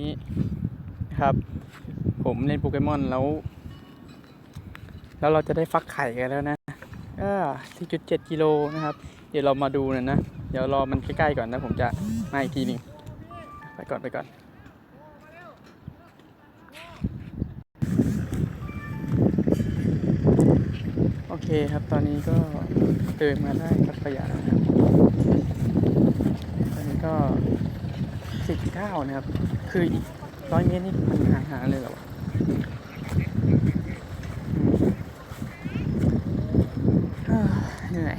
นี้นะครับผมเล่นโปเกมอนแล้ว แล้วเราจะได้ฟักไข่กันแล้วนะอ่า4.7กิโลนะครับ เดี๋ยวเรามาดูนะนะ เดี๋ยวรอมันใกล้ๆก่อนนะ ผมจะมาอีกทีหนึ่งไปก่อนไปก่อน โอเคครับตอนนี้ก็เดินมาได้สักระยะนะครับ ตอนนี้ก็สิบเก้านะครับ คืออีกร้อยเมตรนี่มันหาหาเลยเหรอวะเหนื่อย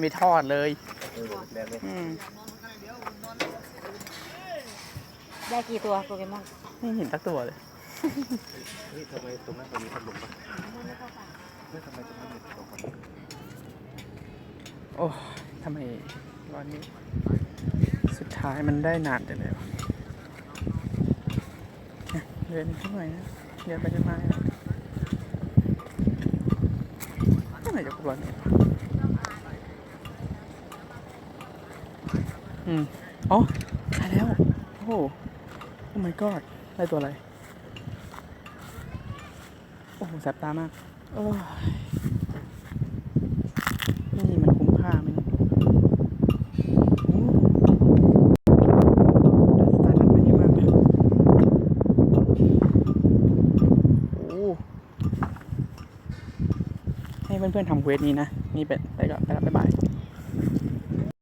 ไม่ทอดเลย อืมได้กี่ตัวโปเกมอนไม่เห็นสักตัวเลย นี่ทำไมตรงนั้นมันมีพัดลมปะไม่ทำไมตรงนั้นมีพัดลมปะโอ้ทำไมวันนี้สุดท้ายมันได้นานจังเลยวะเนี่ยเดินขึ้นหน่อยนะเดินไปเดินมาเนี่ยเมื่อไหร่จะครบร้อยเมตรวะ อืมอ๋อได้แล้ว โอ้โหโอ้ my god ได้ตัวอะไร โอ้โหแสบตามากโอ้ยนี่มันคุ้มค่าไหมเนี่ยโอ้เดี๋ยวสตาร์ทมันไปเยอะมากเลยโอ้ให้เพื่อนๆทำเวสนี้นะ นี่เป็นไปก่อนไปแล้วบ๊ายบาย